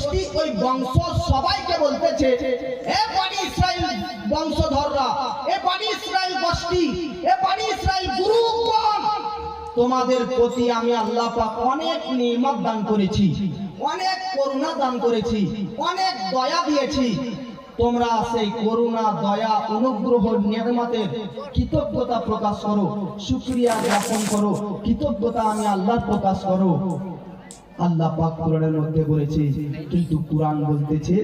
গোষ্ঠী ওই বংশ সবাইকে বলতেছে, এ বাড়ি ইসরায়েল বংশধররা, এ বাড়ি ইসরায়েল গোষ্ঠী, এ বাড়ি ইসরায়েল গুরুগণ, তোমাদের প্রতি আমি আল্লাহ পাক অনেক নিয়ামত দান করেছি, অনেক করুণা দান করেছি, অনেক দয়া দিয়েছি। তোমরা সেই করুণা, দয়া, অনুগ্রহ, নিয়ামতের কৃতজ্ঞতা প্রকাশ করো, শুকরিয়া জ্ঞাপন করো, কৃতজ্ঞতা আমি আল্লাহর প্রকাশ করো। আল্লাহ পাক কোরআনের মধ্যে বলেছে, কিন্তু কোরআন বলতেছে,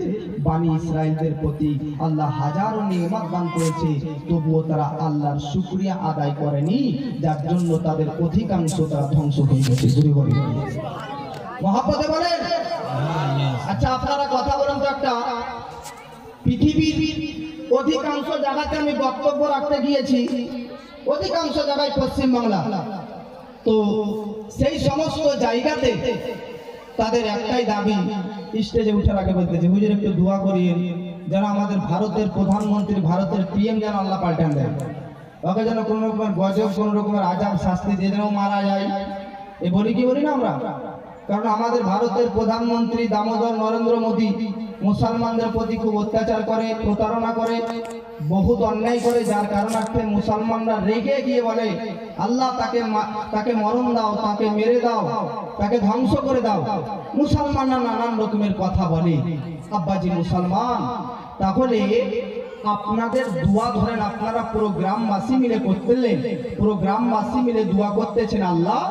বানি ইসরায়েলদের প্রতি আল্লাহ হাজারো নিয়ামত দান করেছে, তবুও তারা আল্লাহর শুকরিয়া আদায় করেনি, যার জন্য তাদের অধিকাংশ তারা ধ্বংস হয়ে গেছে। ঘুরে ঘুরে মহাপদে বলেন। আচ্ছা আপনারা কথা বলুন তো একটা। পৃথিবীর অধিকাংশ জায়গাতে আমি বক্তব্য রাখতে গিয়েছি। অধিকাংশ জায়গায় পশ্চিমবাংলা। তো সেই সমস্ত জায়গাতে তাদের একটাই দাবি, স্টেজে উঠার আগে বলতেছে, হুজুর একটু দোয়া করিয়ে যেন আমাদের ভারতের প্রধানমন্ত্রী, ভারতের পিএম যেন আল্লাহ পাল্টান দেয় ওকে যেন কোনো রকমের গজব, কোনো রকমের আজাব, শাস্তি দিয়ে যেন মারা যায়, এ বলি কি বলি না আমরা? কারণ আমাদের ভারতের প্রধানমন্ত্রী দামোদর নরেন্দ্র মোদী মুসলমানদের প্রতি খুব অত্যাচার করে, প্রতারণা করে, বহুত অন্যায় করে, যার কারণার্থে মুসলমানরা রেগে গিয়ে বলে, আল্লাহ তাকে তাকে মরণ দাও, তাকে মেরে দাও, তাকে ধ্বংস করে দাও। মুসলমানরা নানান রকমের কথা বলে, আব্বাজি মুসলমান, তাহলে আপনাদের দোয়া ধরেন, আপনারা পুরো গ্রামবাসী মিলে করতেলেন পুরো গ্রামবাসী মিলে দোয়া করতেছেন আল্লাহ।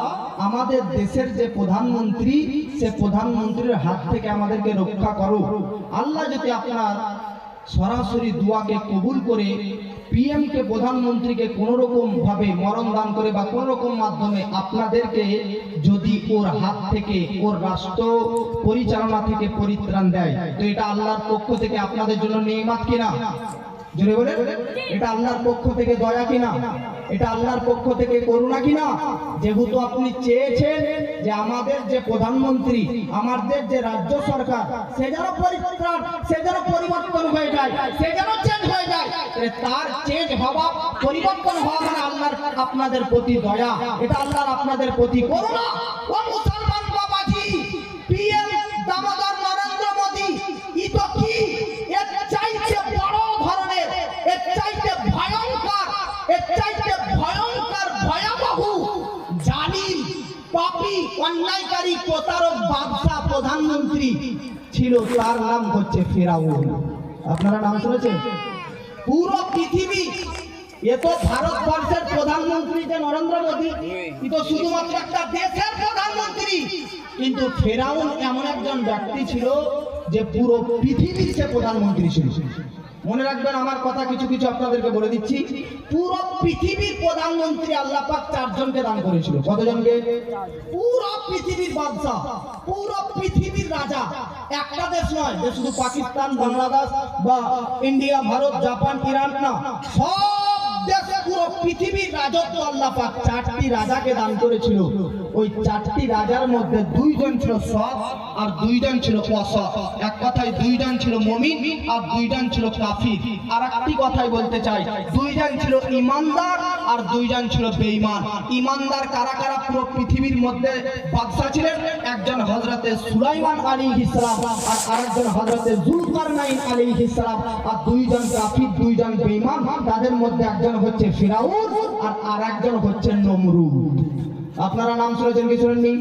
আমাদের দেশের যে প্রধানমন্ত্রী, সে প্রধানমন্ত্রীর হাত থেকে আমাদেরকে রক্ষা করো আল্লাহ যদি আপনার সরাসরি দোয়াকে কবুল করে পিএম কে প্রধানমন্ত্রীকে কোন রকম ভাবে মরণ দান করে বা কোন রকম মাধ্যমে আপনাদেরকে যদি ওর হাত থেকে, ওর রাষ্ট্র পরিচালনা থেকে পরিত্রাণ দেয়, তো এটা আল্লাহর পক্ষ থেকে আপনাদের জন্য নিয়মাত কিনা? জোরে বলে? এটা আল্লাহর পক্ষ থেকে দয়া কিনা? এটা আল্লাহর পক্ষ থেকে করুণা কিনা? যেহেতু আপনি চেয়েছেন যে আমাদের যে প্রধানমন্ত্রী, আমাদের যে রাজ্য সরকার, সে যেন পরিত্রাণ, সে যেন পরিবর্তন হয়ে যায়, সে যেন চেঞ্জ হয়ে যায় তার চেঞ্জ হওয়া, পরিবর্তন হওয়া মানে আল্লাহর আপনাদের প্রতি দয়া। এটা আল্লাহর আপনাদের প্রতি করুণা। ও মুসলমান বাবাজি পিএম দামোদর পাপী, অন্যায়কারী, প্রতারক বাদশা প্রধানমন্ত্রী ছিল, তার নাম হচ্ছে ফেরাউন। আপনারা নাম শুনেছেন? পুরো পৃথিবী, এ তো ভারতবর্ষের প্রধানমন্ত্রী যে নরেন্দ্র মোদী, এ তো শুধুমাত্র একটা দেশের প্রধানমন্ত্রী। কিন্তু ফেরাউন এমন একজন ব্যক্তি ছিল যে পুরো পৃথিবীর সে প্রধানমন্ত্রী ছিল। মনে রাখবেন, আমার কথা কিছু কিছু আপনাদেরকে বলে দিচ্ছি। পুরো পৃথিবীর প্রধানমন্ত্রী আল্লাহ পাক চারজনকে দান করেছিল। কতজনকে? পুরো পৃথিবীর বাদশাহ, পুরো পৃথিবীর রাজা। একটা দেশ নয়, যে শুধু পাকিস্তান, বাংলাদেশ বা ইন্ডিয়া, ভারত, জাপান, ইরান না, সব দেশে পুরো পৃথিবীর রাজত্ব আল্লাহ পাক চারটি রাজাকে দান করেছিল। ওই চারটি রাজার মধ্যে দুইজন ছিল সৎ আর দুইজন ছিল অসৎ। এক কথায় দুইজন ছিল মমিন আর দুইজন ছিল কাফির। আর একটি কথাই বলতে চাই, দুইজন ছিল ইমানদার আর দুইজন ছিল বেঈমান। ইমানদার কারা কারা পুরো পৃথিবীর মধ্যে বাদশা ছিলেন? একজন হজরতে সুলাইমান আলী ইসলাম আর আরেকজন হজরতে জুলকারনাইন আলী ইসলাম আর দুইজন কাফির, দুইজন বেঈমান, তাদের মধ্যে একজন হচ্ছে ফিরাউন আর আরেকজন হচ্ছে নমরুদ। আপনারা নাম শুনেছেন, কি শুনেননি?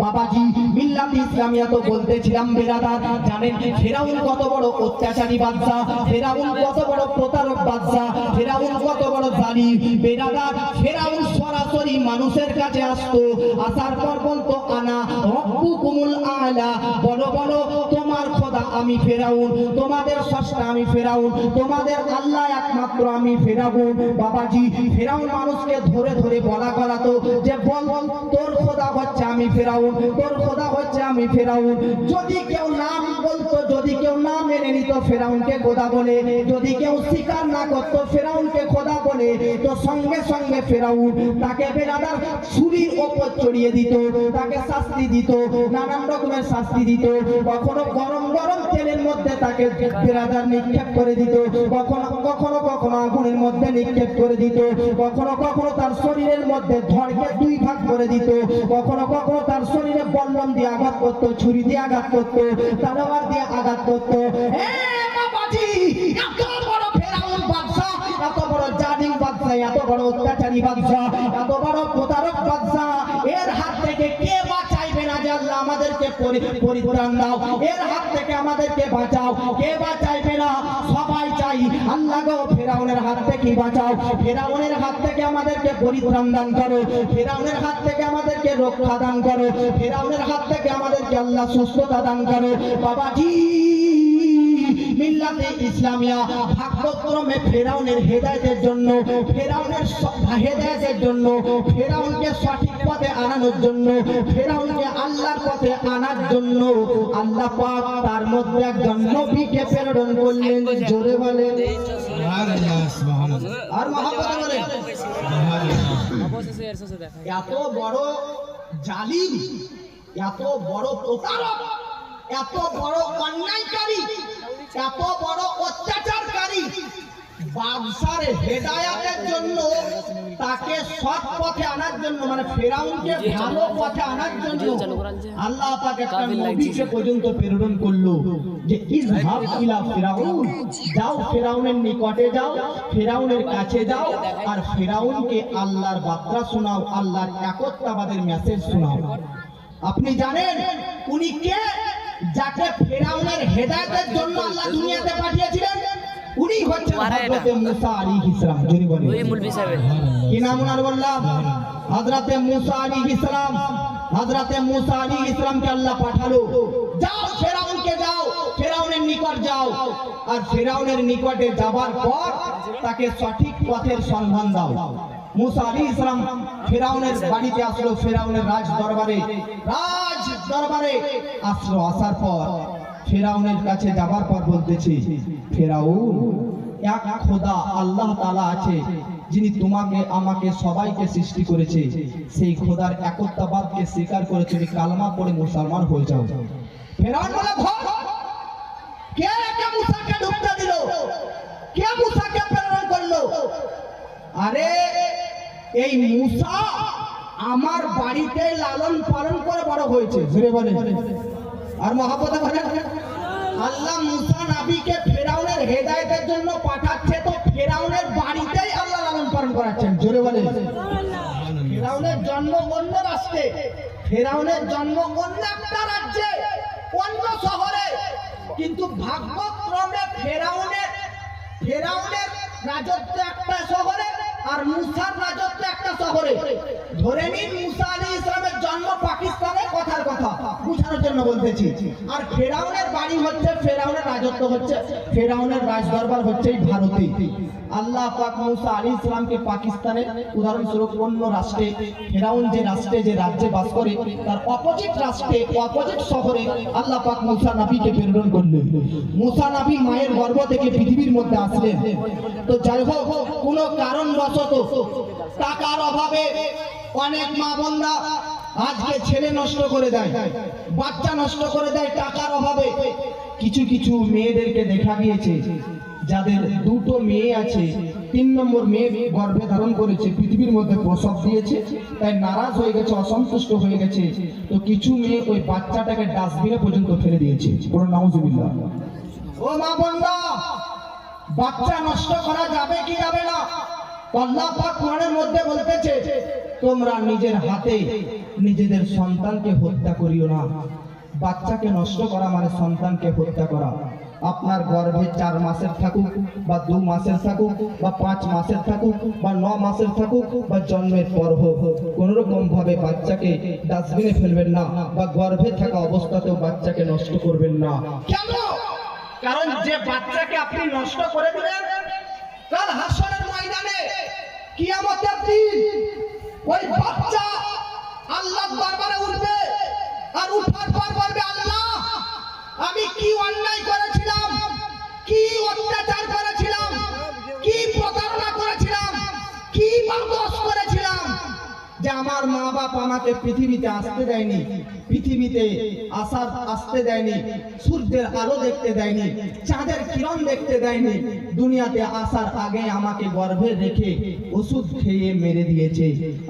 বাবাজি, মিল্লাত ইসলামিয়া তো বলতেছিলাম বেরাদার। জানেন ফেরাউন কত বড় অত্যাচারী বাদশা ফেরাউন কত বড় প্রতারক বাদশা ফেরাউন কত বড় জালিম। বেরাদার, ফেরাউন সরাসরি মানুষের কাছে আসতো। আসার পর বলতো, আনা রব্বুকুমুল আলা। বড় বড় তোমার খোদা আমি ফেরাউন, তোমাদের সষ্টা আমি ফেরাউন, তোমাদের আল্লাহ একমাত্র আমি ফেরাউন। বাবাজি, ফেরাউন মানুষকে ধরে ধরে বলা করাতো যে, বল বল তোর খোদা হচ্ছে আমি ফেরাউন, তোর খোদা হচ্ছে আমি ফেরাউন। যদি কেউ নাম বলতো, যদি কেউ না মেনে নিত, ফেরাউনকে খোদা বলে। যদি কেউ স্বীকার না করতো, ফেরাউনকে খোদা বলে। তো সঙ্গে সঙ্গে ফেরাউন তাকে বেরাদার ছুরির ওপর চড়িয়ে দিত, তাকে শাস্তি দিত, নানান রকমের শাস্তি দিত। কখনো গরম গরম তেলের মধ্যে তাকে বিরাদার নিক্ষেপ করে দিত, কখনো কখনো কখনো আগুনের মধ্যে নিক্ষেপ করে দিত, কখনো কখনো তার শরীরের মধ্যে ধড়কে দুই ভাগ করে দিত, কখনো কখনো তার শরীরে বল্লম দিয়ে আঘাত করতো, ছুরি দিয়ে আঘাত করতো তালোয়ার দিয়ে আঘাত করতো। এ বাদশাহ এত বড় অত্যাচারী বাদশাহ এত বড় প্রতারক বাদশাহ এর হাত থেকে কে বা চাইবে না যে আমাদেরকে পরি- পরিত্রাণ দাও? এর হাত থেকে আমাদেরকে বাঁচাও। কে বা চাইবে না? সবাই চাই, আল্লাহ গো, ফেরাউনের হাত থেকে বাঁচাও। ফেরাউনের হাত থেকে আমাদেরকে পরিত্রাণ দান করো। ফেরাউনের হাত থেকে আমাদেরকে রক্ষা দান করো। ফেরাউনের হাত থেকে আমাদেরকে আল্লাহ সুস্থতা দান করো। বাবাজি! মিল্লাতে ইসলামিয়া ভাগ্যক্রমে ফেরাউনের হেদায়তের জন্য, ফেরাউনের হেদায়েতের জন্য, ফেরাউনকে সঠিক পথে আনানোর জন্য, ফেরাউনকে আল্লাহর পথে আনার জন্য, আল্লাহ পাক তার মধ্যে একজন নবীকে প্রেরণ করলেন, জোরে সুবহানাল্লাহ আর এত বড় জালিম, এত বড় প্রতারক, এত বড় অন্যায়কারী এত বড় অত্যাচারকারী। বাদশার হেদায়াতের জন্য তাকে সৎ পথে আনার জন্য মানে ফেরাউনকে ভালো পথে আনার জন্য আল্লাহ পাক একটা নবীকে পর্যন্ত প্রেরণ করল যে ইজহাব ইলা ফিরাউন যাও ফেরাউনের নিকটে যাও ফেরাউনের কাছে যাও আর ফেরাউনকে আল্লাহর বার্তা শোনাও আল্লাহর একত্বাবাদের মেসেজ শোনাও। আপনি জানেন উনি কে? যাকে ফেরাউনের হেদায়েতের জন্য আল্লাহ দুনিয়াতে পাঠিয়েছিলেন উনি হচ্ছেন। হযরতে মুসা আলাইহিস সালাম। জোরে বলেন। ওই মুলবি সাহেবের। কি নাম ওনার বললাম? হযরতে মুসা আলাইহিস সালাম। হযরতে মুসা আলাইহিস সালামকে আল্লাহ পাঠালো। যাও ফেরাউনকে যাও ফেরাউনের নিকট যাও। আর ফেরাউনের নিকটে যাবার পর তাকে সঠিক পথের সন্ধান দাও। মুসা আলাইহিস সালাম ফেরাউনের বাড়িতে আসলো, ফেরাউনের রাজ দরবারে রাজ দরবারে আসলো, আসার পর ফেরাউনের কাছে যাবার পর বলতেছে, ফেরাউন, এক খোদা আল্লাহ তাআলা আছে, যিনি তোমাকে, আমাকে সবাইকে সৃষ্টি করেছে। সেই খোদার একত্ববাদকে স্বীকার করে তুমি কালমা পড়ে মুসলমান হয়ে যাও। ফেরাউন বলে কে কে মুসাকে ঢুকতে দিল? কে মুসাকে প্রেরণ করল? আরে এই মুসা আমার বাড়িতে লালন পালন করে বড় হয়েছে। জোরে বলে আর মহাপতে বলে আল্লাহ মুসা নাবিকে ফেরাউনের হেদায়েতের জন্য পাঠাচ্ছে, তো ফেরাউনের বাড়িতেই আল্লাহ লালন পালন করাচ্ছেন। জোরে বলে ফেরাউনের জন্ম অন্য রাষ্ট্রে, ফেরাউনের জন্ম অন্য একটা রাজ্যে, অন্য শহরে। কিন্তু ভাগ্যক্রমে ফেরাউনের ফেরাউনের রাজত্ব একটা শহরে। আর মুসার রাজত্ব একটা শহরে ধরে নিন মুসা আলী ইসলামের জন্ম পাকিস্তানে কথার কথা, বুঝানোর জন্য বলতেছি। আর ফেরাউনের বাড়ি হচ্ছে, ফেরাউনের রাজত্ব হচ্ছে, ফেরাউনের রাজদরবার হচ্ছে এই ভারতে। আল্লাহ পাক মুসা আলী ইসলামকে পাকিস্তানে উদাহরণস্বরূপ অন্য রাষ্ট্রে, ফেরাউন যে রাষ্ট্রে, যে রাজ্যে বাস করে, তার অপোজিট রাষ্ট্রে অপোজিট শহরে আল্লাহ পাক মুসা নবীকে প্রেরণ করলেন। মুসা নবী মায়ের গর্ভ থেকে পৃথিবীর মধ্যে আসলেন। তো যাই হোক, কোনো কারণবশত টাকার অভাবে অনেক মা বোনরা আজকে ছেলে নষ্ট করে দেয়, বাচ্চা নষ্ট করে দেয় টাকার অভাবে। কিছু কিছু মেয়েদেরকে দেখা গিয়েছে, যাদের দুটো মেয়ে আছে, তিন নম্বর মেয়ে গর্ভে ধারণ করেছে, পৃথিবীর মধ্যে প্রসব দিয়েছে, তাই নারাজ হয়ে গেছে, অসন্তুষ্ট হয়ে গেছে। তো কিছু মেয়ে ওই বাচ্চাটাকে ডাস্টবিনে পর্যন্ত ফেলে দিয়েছে। পুরো নাউজুবিল্লাহ। ও মা বন্ধা বাচ্চা নষ্ট করা যাবে কি যাবে না? তোমরা নিজের হাতে নিজেদের সন্তানকে হত্যা করিও না। বাচ্চাকে নষ্ট করা মানে সন্তানকে হত্যা করা। আপনার গর্ভে চার মাসের থাকুক বা দু মাসের থাকুক বা পাঁচ মাসের থাকুক বা ন মাসের থাকুক বা জন্মের পর হোক কোন রকম ভাবে বাচ্চাকে ডাস্টবিনে ফেলবেন না বা গর্ভে থাকা অবস্থাতেও বাচ্চাকে নষ্ট করবেন না। কারণ যে বাচ্চাকে আপনি নষ্ট করে দিলেন, কাল হাসরের ময়দানে কিয়ামতের দিন ওই বাচ্চা আল্লাহ দরবারে উঠবে আর উঠার পর বলবে, আল্লাহ, আমি কি অন্যায় করেছিলাম? কি অত্যাচার করেছিলাম? কি প্রতারণা করেছিলাম? কি বা দোষ করেছিলাম? যে আমার মা বাপ আমাকে পৃথিবীতে আসতে দেয়নি, পৃথিবীতে আসার আসতে দেয়নি, সূর্যের আলো দেখতে দেয়নি, চাঁদের কিরণ দেখতে দেয়নি, দুনিয়াতে আসার আগে আমাকে গর্ভে রেখে ওষুধ খেয়ে মেরে দিয়েছে,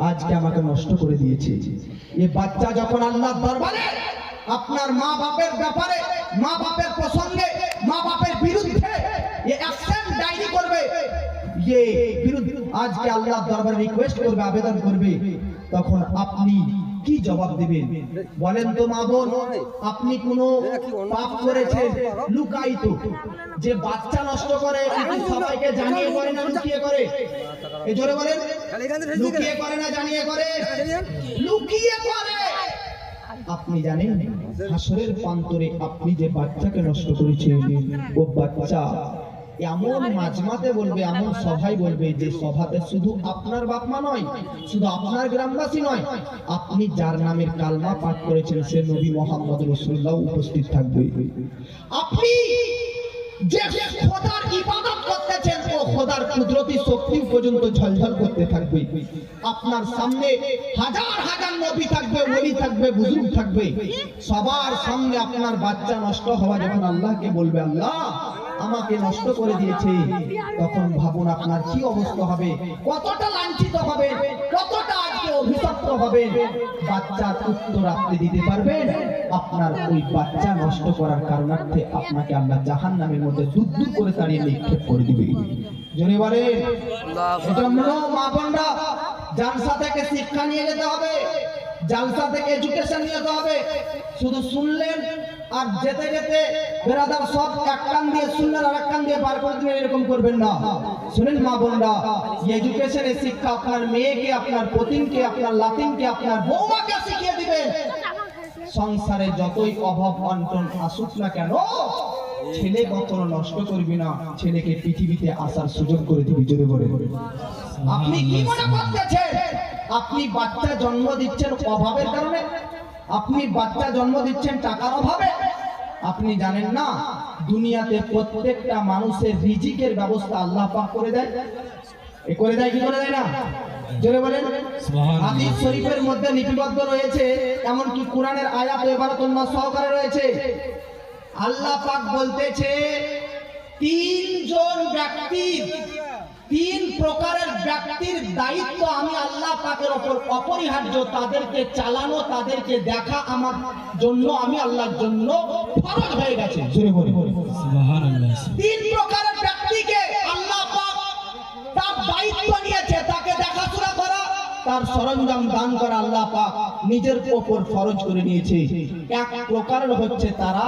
আজকে আমাকে নষ্ট করে দিয়েছে। এ বাচ্চা যখন আল্লাহর দরবারে আপনার মা বাপের ব্যাপারে, মা বাপের প্রসঙ্গে, মা বাপের বিরুদ্ধে, এ অ্যাকশন ডায়েরি ইয়ে আজকে আল্লাহর দরবারে রিকোয়েস্ট করবে, আবেদন করবে। তখন আপনি কি জবাব দিবেন? বলেন তো মা বোন, আপনি কোনো পাপ করেছেন, লুকায়িত, যে বাচ্চা নষ্ট করে সবাইকে জানিয়ে করে না, লুকিয়ে করে? এই জোরে বলেন, লুকিয়ে করে না, জানিয়ে করে? লুকিয়ে করে! আপনি জানেন, হাসরের প্রান্তরে আপনি যে বাচ্চাকে নষ্ট করেছেন, ও বাচ্চা এমন মাঝমাতে বলবে এমন সভায় বলবে। যে সভাতে শুধু আপনার বাপ মা নয় শুধু আপনার গ্রামবাসী নয় আপনি যার নামের কালমা পাঠ করেছেন সে নবী মোহাম্মদ রসুল্লাহ উপস্থিত থাকবে। আপনি যে খোদার ইবাদত করতেছেন ও খোদার কুদরতি শক্তি পর্যন্ত ঝলঝল করতে থাকবে। আপনার সামনে হাজার হাজার নবী থাকবে ওলি থাকবে বুজুর্গ থাকবে। সবার সামনে আপনার বাচ্চা নষ্ট হওয়া যখন আল্লাহকে বলবে আল্লাহ আমাকে নষ্ট করে দিয়েছে তখন ভাবুন আপনার কি অবস্থা হবে। কতটা লাঞ্ছিত হবে কতটা আজকে অভিশপ্ত হবে। বাচ্চার উত্তর আপনি দিতে পারবেন আপনার ওই বাচ্চা নষ্ট করার কারণার্থে আপনাকে আল্লাহ জাহান নামের মধ্যে দূর করে তাড়িয়ে নিক্ষেপ করে দিবে। জনে এজন্য মা বোনরা জালসা থেকে শিক্ষা নিয়ে যেতে হবে জালসা থেকে এডুকেশন নিয়ে যেতে হবে। শুধু শুনলেন আর যেতে যেতে বেরাদার সব এক কান দিয়ে শুনলেন আর এক কান দিয়ে বার করে দিলেন এরকম করবেন না। শুনেন মা বোনরা এডুকেশনের শিক্ষা আপনার মেয়েকে, আপনার পতিনকে, আপনার লাতিনকে, আপনার বৌমাকে শিখিয়ে দিবেন। সংসারে যতই অভাব অন্টন আসুক না কেন, ছেলে কখনো নষ্ট করবি না, ছেলেকে পৃথিবীতে আসার সুযোগ করে দিবি জোরে বলে। আপনি কি মনে করতেছেন? আপনি বাচ্চা জন্ম দিচ্ছেন অভাবের কারণে? আপনি বাচ্চা জন্ম দিচ্ছেন টাকার অভাবে। আপনি জানেন না দুনিয়াতে প্রত্যেকটা মানুষের রিজিকের ব্যবস্থা আল্লাহ পাক করে দেয়। এ করে দেয় কি করে দেয় না? জোরে বলেন। হাদিস শরীফের মধ্যে লিপিবদ্ধ রয়েছে এমনকি কোরআনের আয়াত এবারতুল্লাহ সহকারে রয়েছে। আল্লাহ পাক বলতেছে তিনজন ব্যক্তির দায়িত্ব আমি আল্লাহ পাকের ওপর অপরিহার্য তাদেরকে চালানো তাদেরকে দেখা আমার জন্য আমি আল্লাহর জন্য ফরজ হয়ে গেছে। তিন প্রকারের ব্যক্তিকে আল্লাহ পাক তার দায়িত্ব নিয়েছে তাকে দেখাশোনা করা তার সরঞ্জাম দান করা আল্লাহ পাক নিজের ওপর ফরজ করে নিয়েছে। এক প্রকারের হচ্ছে তারা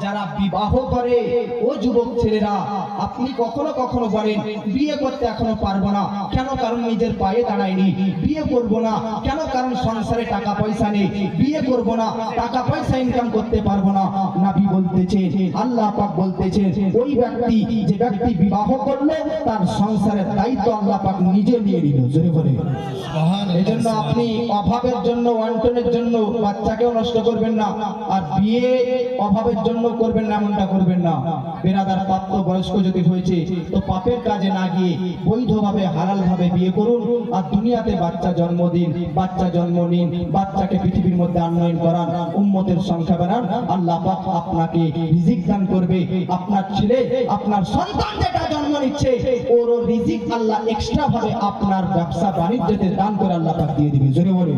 যারা বিবাহ করে ও যুবক ছেলেরা আপনি কখনো কখনো বলেন বিয়ে করতে এখনও পারব না। কেন? কারণ নিজের পায়ে দাঁড়ায়নি। বিয়ে করব না। কেন? কারণ সংসারে টাকা পয়সা নেই। বিয়ে করব না। টাকা পয়সা ইনকাম করতে পারব না। নাবি বলতেছে আল্লাহ পাক বলতেছে ওই ব্যক্তি যে ব্যক্তি বিবাহ করল তার সংসারের দায়িত্ব আল্লাহ পাক নিজে নিয়ে নিল। জোরে বলে এই জন্য আপনি অভাবের জন্য ওয়ান্টনের জন্য বাচ্চাকেও নষ্ট করবেন না। আর বিয়ে অভাবের জন্য করবেন না, এমনটা করবেন না। বেরাদার পাত্র বয়স্ক যদি হয়েছে, তো পাপের কাজে না গিয়ে বৈধভাবে হালাল ভাবে বিয়ে করুন আর দুনিয়াতে বাচ্চা জন্ম দিন, বাচ্চা জন্ম নিন, বাচ্চাকে পৃথিবীর মধ্যে আনয়ন করান, উম্মতের সংখ্যা বাড়ান, আল্লাহ পাক আপনাকে রিজিক দান করবে। আপনার ছেলে, আপনার সন্তান যেটা জন্ম নিচ্ছে, ওর রিজিক আল্লাহ এক্সট্রা ভাবে আপনার ব্যবসা বাণিজ্যতে দান করে আল্লাহ দিয়ে দিবে। জোরে বলে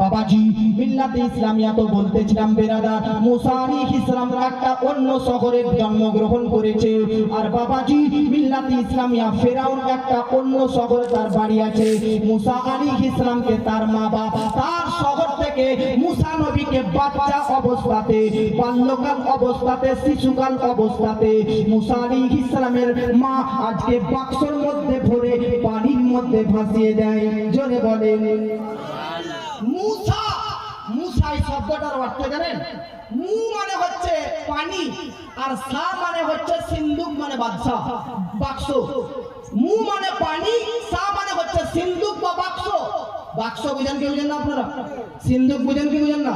বাবাজি, মিল্লাতে ইসলামিয়া তো বলতেছিলাম বেরাদার মুসা আলাইহিস ইসলাম একটা অন্য শহরে জন্মগ্রহণ করেছে। আর বাবাজি, মিল্লাতে ইসলামিয়া, ফেরাউন একটা অন্য শহরে তার বাড়ি আছে। মুসা আলাইহিস ইসলামকে তার মা বাবা তার শহর থেকে মুসা নবীকে বাচ্চা অবস্থাতে, বাল্যকাল অবস্থাতে, শিশুকাল অবস্থাতে মুসা আলাইহিস ইসলামের মা আজকে বাক্সর মধ্যে ভরে পানির মধ্যে ভাসিয়ে দেয়। জোরে বলেন। মুসা। মুসা এই শব্দটার অর্থ জানেন? মু মানে হচ্ছে পানি, আর সা মানে হচ্ছে সিন্ধুক মানে বাক্স মু মানে পানি, সা মানে হচ্ছে সিন্ধুক বা বাক্স। বাক্স বুঝেন কি বুঝেন না আপনারা? সিন্ধুক বুঝেন কি বুঝেন না?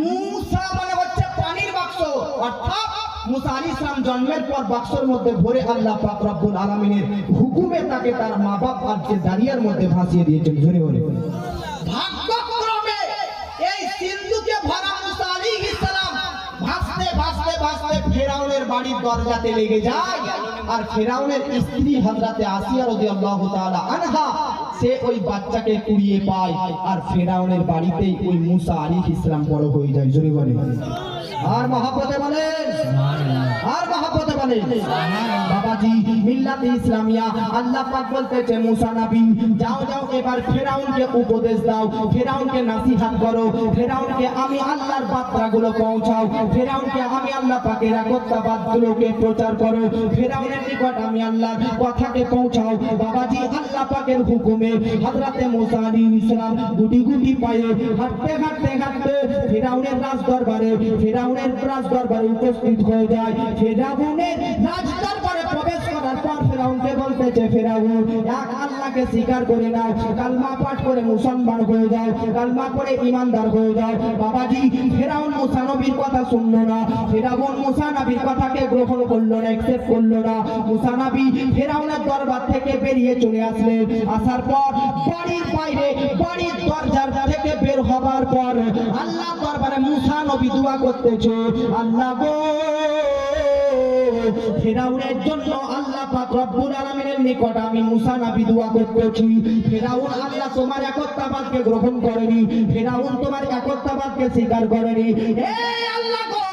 মুসা মানে হচ্ছে পানির বাক্স, অর্থাৎ মুসা আলী ইসলাম জন্মের পর বাক্সের মধ্যে ভরে আল্লাহ পাক রব্বুল আলামিনের হুকুমে তাকে তার মা বাপ আজকে দাঁড়িয়ার মধ্যে ভাসিয়ে দিয়েছেন ধরে ধরে বাড়ির দরজাতে লেগে যায় আর ফেরাউনের স্ত্রী হজরাতে আসিয়া রদি তাআলা আনহা সে ওই বাচ্চাকে কুড়িয়ে পায় আর ফেরাউনের বাড়িতেই ওই মুসা আলী ইসলাম বড় হয়ে যায় জোরে বলে আর মহাপতে বলেন? আর মহাপতে বলেন? বাবাজি মিল্লাতে ইসলামিয়া, আল্লাহ পাক বলতেছে মুসা নবী, যাও যাও, এবার ফেরাউনকে উপদেশ দাও, ফেরাউনকে নসিহত করো, ফেরাউনকে আমি আল্লাহর বার্তাগুলো পৌঁছাও, ফেরাউনকে আমি আল্লাহ পাকের একত্ববাদগুলোকে প্রচার করো, ফেরাউনের নিকট আমি আল্লাহর কথাকে পৌঁছাও, বাবাজি আল্লাহ পাকের হুকুমে হযরতে মুসা আলাইহিস ইসলাম গুটি গুটি পায়ে হাঁটতে হাঁটতে হাঁটতে ফেরাউনের রাজ দরবারে ফেরাউনের রাজ দরবারে উপস্থিত হয়ে যায়, ফেরাউনের রাজ দরবারে ফেরাউনকে বলতেছে ফেরাউন, এক আল্লাহকে স্বীকার করে নাও, কালমা পাঠ করে মুসলমান হয়ে যাও, কালমা পড়ে ইমানদার হয়ে যাও। বাবাজি, ফেরাউন মুসা নবীর কথা শুনলো না। ফেরাউন মুসা নবীর কথাকে গ্রহণ করল না একসেপ্ট করল না। মুসা নবী ফেরাউনের দরবার থেকে বেরিয়ে চলে আসলেন। আসার পর বাড়ির বাইরে, বাড়ির দরজার থেকে বের হবার পর আল্লাহ দরবারে মুসা নবী দোয়া করতেছে, আল্লাহ গো ফেরাউনের জন্য আল্লাহ পাক রব্বুল আলামিনের নিকট আমি মুসা নবী দোয়া করতেছি ফেরাউন আল্লাহ তোমার একত্ববাদকে গ্রহণ করেনি। ফেরাউন তোমার একত্ববাদকে স্বীকার করেনি। আল্লাহ গো,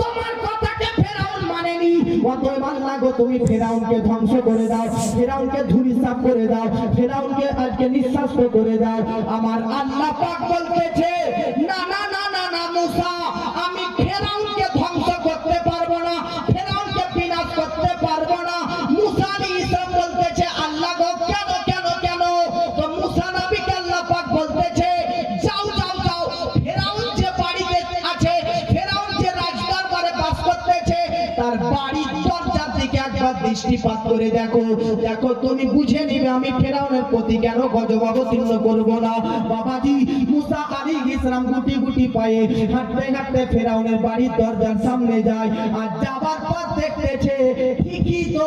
তোমার কথাকে ফেরাউন মানেনি। অতএব আল্লাহ গো, তুমি ফেরাউনকে ধ্বংস করে দাও, ফেরাউনকে ধুলিসাৎ করে দাও, ফেরাউনকে আজকে নিঃশ্বাস করে দাও। আমার আল্লাহ পাক বলতেছে, না না না না না, মুসা। দৃষ্টিপাত করে দেখো দেখো, তুমি বুঝে নিবে আমি ফেরাউনের প্রতি কেন গজব অবতীর্ণ করব না। বাবাজি, মুসা আলী ইসলাম গুটি গুটি পায়ে হাঁটতে হাঁটতে ফেরাউনের বাড়ির দরজার সামনে যায়। আর যাবার পর দেখতেছে, ঠিকই তো